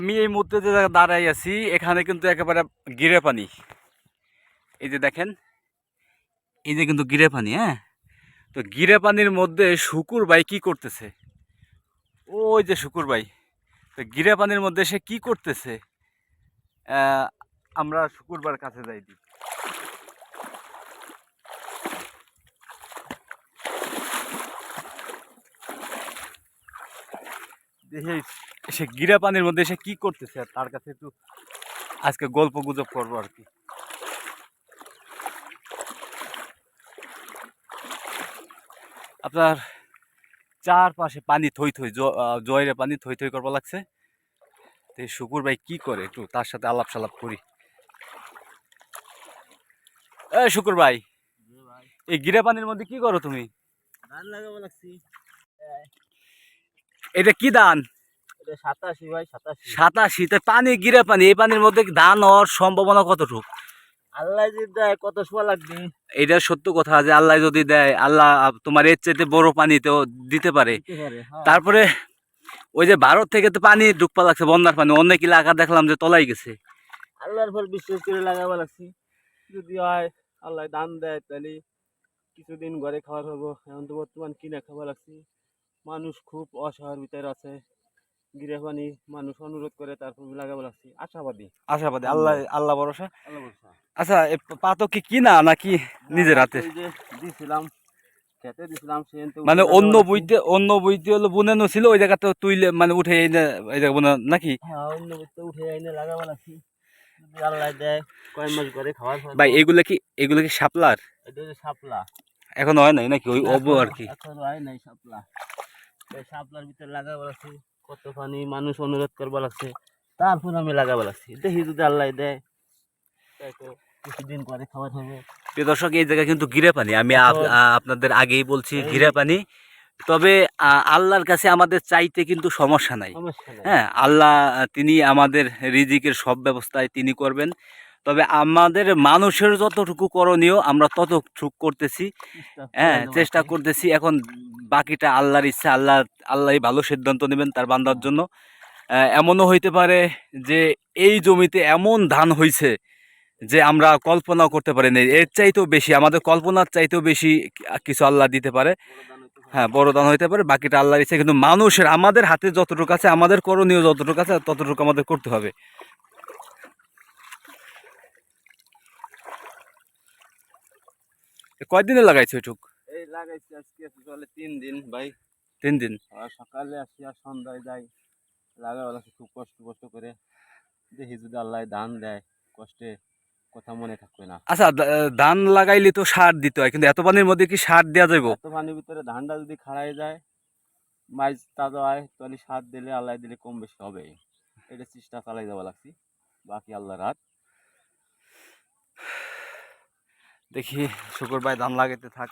আমি এই মুহূর্তে যে দাঁড়াই আছি, এখানে কিন্তু একেবারে গিরে পানি। এই যে দেখেন, এই যে কিন্তু গিরে পানি হ্যাঁ? তো গিরে পানির মধ্যে শুকুর ভাই কি করতেছে? ওই যে শুকুর ভাই। তো গিরে পানির মধ্যে সে কি করতেছে? আমরা শুকুরবার কাছে যাই দিই দেখে সে গিরা পানির মধ্যে সে কি করতেছে? আর তার কাছে একটু আজকে গল্প গুজব করব আর কি। আপনার চারপাশে পানি থই থই জয়ের পানি থই থই করবা লাগছে। তো শুকুর ভাই কি করে? একটু তার সাথে আলাপ সালাপ করি। এ শুকুর ভাই এই গিরা পানির মধ্যে কি করো তুমি? ধান লাগাবো লাগছি। এটা কি দান এটা সাতাশি ভাই সাতাশি। সাতাশি তো পানি গিরা পানি এই পানির মধ্যে ধান হওয়ার সম্ভাবনা কতটুকু? আল্লাহ যদি দেয় কত সময় লাগবে? এটা সত্য কথা যে আল্লাহ যদি দেয় আল্লাহ তোমার এর চাইতে বড় দিতে পারে। দিতে পারে হ্যাঁ। তারপরে ওই যে ভারত থেকে তো পানি ডুবপা লাগছে বন্যার পানি অনেক এলাকা দেখলাম যে তলাই গেছে। আল্লাহর পর বিশ্বাস করে লাগাবো লাগছি। যদি হয় আল্লাহ দান দেয় তাহলে কিছুদিন ঘরে খাবার হব এখন তো বর্তমান কিনে খাবার লাগছি। মানুষ খুব অসহায়ের ভিতরে আছে। পানি মানুষ অনুরোধ করে তারপর লাগাবো লাগছি। আশাবাদী। আশাবাদী আল্লাহ আল্লাহ ভরসা। আল্লাহ ভরসা। আচ্ছা এ পা তো কি কিনা নাকি নিজের হাতে? দিছিলাম খেতে দিছিলাম মানে অন্য বইতে অন্য বইতে হলো বুনানো ছিল ওই জায়গাতে তুইলে মানে উঠে এনে এই জায়গা বুনা নাকি? হ্যাঁ অন্য বইতে উঠে এনে লাগাবো লাগছি। আল্লাহ দেয় কয় মাস খাবার পাবো। ভাই এগুলো কি এগুলো কি শাপলার? এটা শাপলা। এখন হয় নাই নাকি? ওই অব আর কি। এখন হয় নাই শাপলা। এই শাপলার ভিতরে লাগাবো লাগছে। কত পানি মানুষ অনুরোধ করব লাগছে। তারপর আমি লাগাবো লাগছি। দেখি যদি আল্লাহ দেয় কিছুদিন পরে খাবার হবে। প্রিয় দর্শক এই জায়গা কিন্তু গিরে পানি। আমি আপনাদের আগেই বলছি গিরে পানি। তবে আল্লাহর কাছে আমাদের চাইতে কিন্তু সমস্যা নাই। হ্যাঁ আল্লাহ তিনি আমাদের রিজিকের সব ব্যবস্থায় তিনি করবেন। তবে আমাদের মানুষের যতটুকু করণীয় আমরা ততটুকু করতেছি। হ্যাঁ চেষ্টা করতেছি। এখন বাকিটা আল্লাহর ইচ্ছা আল্লাহ আল্লাহ ভালো সিদ্ধান্ত নেবেন তার বান্দার জন্য। এমনও হইতে পারে যে এই জমিতে এমন ধান হইছে যে আমরা কল্পনাও করতে পারি না এর চাইতেও বেশি আমাদের কল্পনার চাইতেও বেশি কিছু আল্লাহ দিতে পারে। হ্যাঁ বড় দান হইতে পারে বাকিটা আল্লাহর ইচ্ছা। কিন্তু মানুষের আমাদের হাতে যতটুকু আছে আমাদের করণীয় যতটুকু আছে ততটুকু আমাদের করতে হবে। কয়দিনে লাগাইছো এটুক এই লাগাইছি আজকে চলে তিন দিন ভাই। তিন দিন? আর সকালে আসি আর সন্ধ্যায় যাই। লাগছে খুব কষ্ট কষ্ট করে। দেখি যদি আল্লাহ ধান দেয় কষ্টে কথা মনে থাকবে না। আচ্ছা ধান লাগাইলে তো সার দিতে হয় কিন্তু এত পানির মধ্যে কি সার দেওয়া যাইব? এত পানির ভিতরে ধানটা যদি খাড়াই যায় মাছ তাজা হয় তাহলে সার দিলে আল্লাহ দিলে কম বেশি হবে এটা চেষ্টা চালাই যাওয়া লাগছি। বাকি আল্লাহর হাত। দেখি শুকুর ভাই ধান লাগাইতে থাক।